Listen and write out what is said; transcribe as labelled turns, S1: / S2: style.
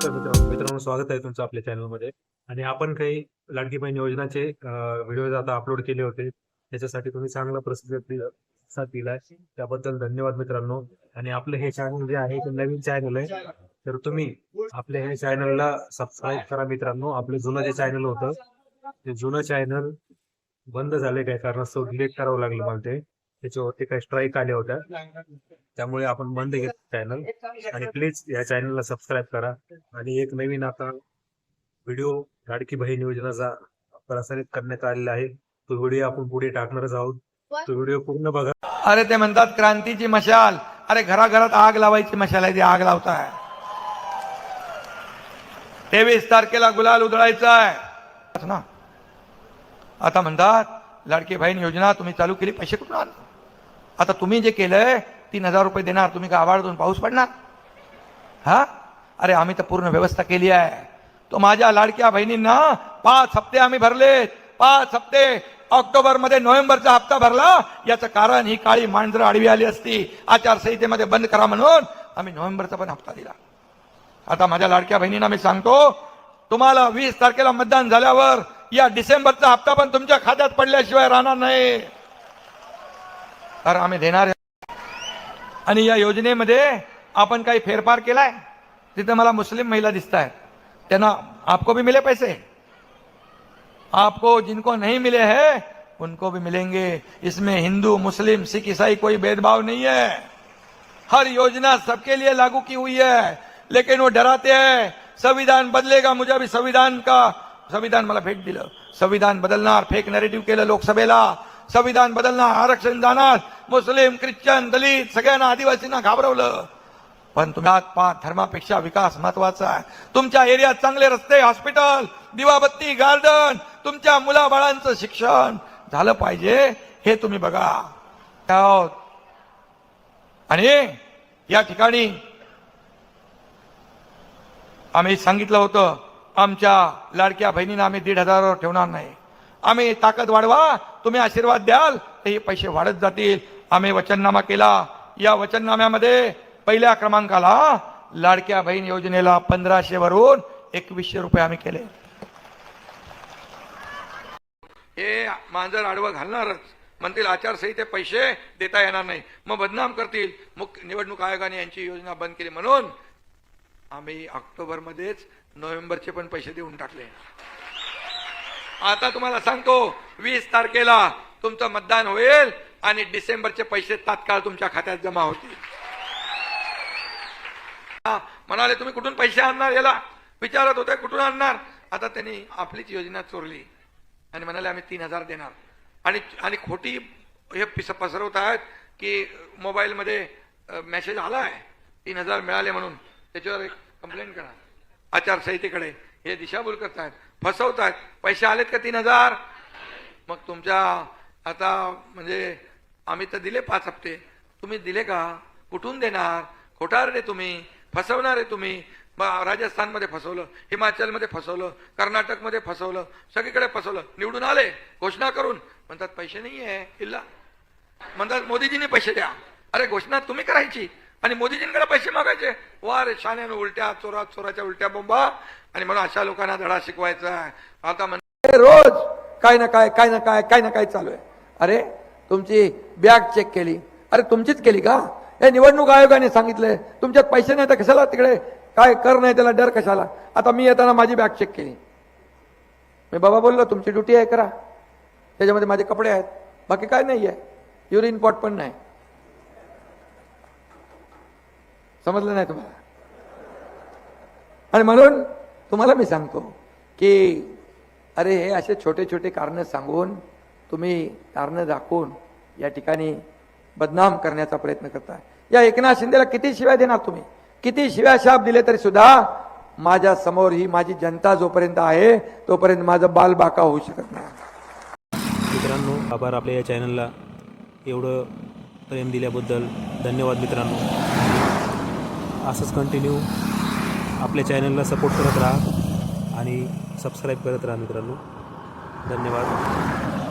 S1: नमस्कार मित्रांनो. स्वागत आहे तुमचं आपल्या चॅनलमध्ये आणि आपण काही लाडकी बहीण योजनाचे व्हिडिओ आता अपलोड केले होते. त्याच्यासाठी तुम्ही चांगला प्रतिसाद दिला दिलाय. त्याबद्दल धन्यवाद मित्रांनो. आणि आपलं हे चॅनल जे आहे ते नवीन चॅनल आहे. तर तुम्ही आपल्या हे चॅनलला सबस्क्राईब करा मित्रांनो. आपलं जुनं जे चॅनल होतं ते जुनं चॅनल बंद झाले काही कारणास्तव. डिलीट करावं लागलं मला ते. त्याच्यावरती काही स्ट्राईक आल्या होत्या. त्यामुळे आपण बंद केलं चॅनल आणि प्लीज या चॅनलला सबस्क्राईब करा. आणि एक नवीन आता व्हिडिओ लाडकी बहीण योजनाचा प्रसारित करण्यात आलेला आहे. तो व्हिडिओ आपण पुढे टाकणारच आहोत. तो व्हिडिओ पूर्ण बघा.
S2: अरे ते म्हणतात क्रांतीची मशाल. अरे घराघरात आग लावायची मशाल आहे ती आग लावताय. तेवीस तारखेला गुलाल उधळायचा आहे ना? आता म्हणतात लाडकी बहीण योजना तुम्ही चालू केली पैसे कुठून आणले आता तुम्ही जे केलंय तीन हजार रुपये देणार तुम्ही का आवाळतून पाऊस पडणार? हा? अरे आम्ही तर पूर्ण व्यवस्था केली आहे. तो माझ्या लाडक्या बहिणींना पाच हप्ते आम्ही भरलेत. पाच हप्ते. ऑक्टोबरमध्ये नोव्हेंबरचा हप्ता भरला. याचं कारण ही काळी मांजरं आडवी आली असती. आचारसंहितेमध्ये बंद करा म्हणून आम्ही नोव्हेंबरचा पण हप्ता दिला. आता माझ्या लाडक्या बहिणींना मी सांगतो तुम्हाला वीस तारखेला मतदान झाल्यावर या डिसेंबरचा हप्ता पण तुमच्या खात्यात पडल्याशिवाय राहणार नाही. तर आम्ही देणार. आणि या योजनेमध्ये आपण काही फेरफार केलाय? तिथे मला मुस्लिम महिला दिसत आहेत त्यांना आपको भी मिले पैसे? आपको जिनको नहीं मिले हैं, उनको भी मिलेंगे. इसमें हिंदू, मुस्लिम, सिख, ईसाई कोई भेदभाव नहीं है. हर योजना सबके लिए लागू की हुई है. लेकिन वो डराते हैं, संविधान बदलेगा, मुझे अभी संविधान का संविधान मला भेट दिलं. संविधान बदलणार फेक नॅरेटिव्ह केलं लोकसभेला. संविधान बदलणार आरक्षण जाणार. मुस्लिम ख्रिश्चन दलित सगळ्यांना आदिवासींना घाबरवलं. पण तुम्ही पाच धर्मापेक्षा विकास महत्त्वाचा आहे. तुमच्या एरियात चांगले रस्ते हॉस्पिटल दिवाबत्ती गार्डन तुमच्या मुलाबाळांचं शिक्षण झालं पाहिजे हे तुम्ही बघा. आणि या ठिकाणी आम्ही सांगितलं होतं आमच्या लाडक्या बहिणींना आम्ही दीड हजारावर ठेवणार नाही. आम्ही ताकद वाढवा तुम्ही आशीर्वाद द्याल तर हे पैसे वाढत जातील. आम्ही वचननामा केला. या वचननाम्यामध्ये पहिल्या क्रमांकाला लाडक्या बहीण योजनेला पंधराशे वरून एकवीसशे रुपये आम्ही केले. हे मांजर आडवं घालणारच. म्हणतील आचारसंहिते पैसे देता येणार नाही. मग बदनाम करतील. मुख्य निवडणूक आयोगाने यांची योजना बंद केली म्हणून आम्ही ऑक्टोबर मध्येच नोव्हेंबरचे पण पैसे देऊन टाकले. आता तुम्हाला सांगतो वीस तारखेला तुमचं मतदान होईल आणि डिसेंबरचे पैसे तात्काळ तुमच्या खात्यात जमा होतील. हा, म्हणाले तुम्ही कुठून पैसे आणणार याला? विचारत होते कुठून आणणार? आता त्यांनी आपलीच योजना चोरली. आणि म्हणाले आम्ही तीन हजार देणार. आणि आणि खोटी हे पिस पसरवत आहेत की मोबाईलमध्ये मेसेज आला आहे तीन हजार मिळाले म्हणून. त्याच्यावर एक कंप्लेंट करा. आचारसंहितेकडे हे दिशाभूल करतायत फसवतायत. आहेत पैसे आलेत का तीन हजार? मग तुमच्या आता म्हणजे आम्ही तर दिले पाच हप्ते. तुम्ही दिले का? कुठून देणार? खोटार रे तुम्ही. फसवणार आहे तुम्ही. राजस्थानमध्ये फसवलं हिमाचलमध्ये फसवलं कर्नाटकमध्ये फसवलं सगळीकडे फसवलं. निवडून आले घोषणा करून. म्हणतात पैसे नाही आहे किल्ला म्हणतात मोदीजींनी पैसे द्या. अरे घोषणा तुम्ही करायची. आणि मोदीजींकडे पैसे मागायचे. वा रे शाण्यानं उलट्या चोरा चोराच्या उलट्या बोंबा. आणि म्हणून अशा लोकांना धडा शिकवायचा आहे. आता म्हणजे रोज काय ना काय काय ना काय काय ना काय चालू आहे. अरे तुमची बॅग चेक केली. अरे तुमचीच केली का? हे निवडणूक आयोगाने सांगितलंय. तुमच्यात पैसे नाही तर कशाला तिकडे? काय कर नाही त्याला डर कशाला? आता मी येताना माझी बॅग चेक केली. मी बाबा बोललो तुमची ड्युटी आहे करा. त्याच्यामध्ये माझे कपडे आहेत. बाकी काय नाही आहे युरिन पॉट पण नाही. समजलं नाही तुम्हाला? आणि म्हणून तुम्हाला मी सांगतो की अरे हे असे छोटे छोटे कारणं सांगून तुम्ही कारणं दाखवून या ठिकाणी बदनाम करण्याचा प्रयत्न करताय या एकनाथ शिंदेला किती शिव्या देणार तुम्ही? किती शिव्या शाप दिले तरी सुद्धा माझ्यासमोर ही माझी जनता जोपर्यंत आहे तोपर्यंत माझं बालबाका होऊ शकत नाही.
S1: मित्रांनो आभार आपल्या या चॅनलला एवढं प्रेम दिल्याबद्दल धन्यवाद मित्रांनो. असंच कंटिन्यू आपल्या चॅनलला सपोर्ट करत राहा आणि सबस्क्राईब करत राहा मित्रांनो. धन्यवाद.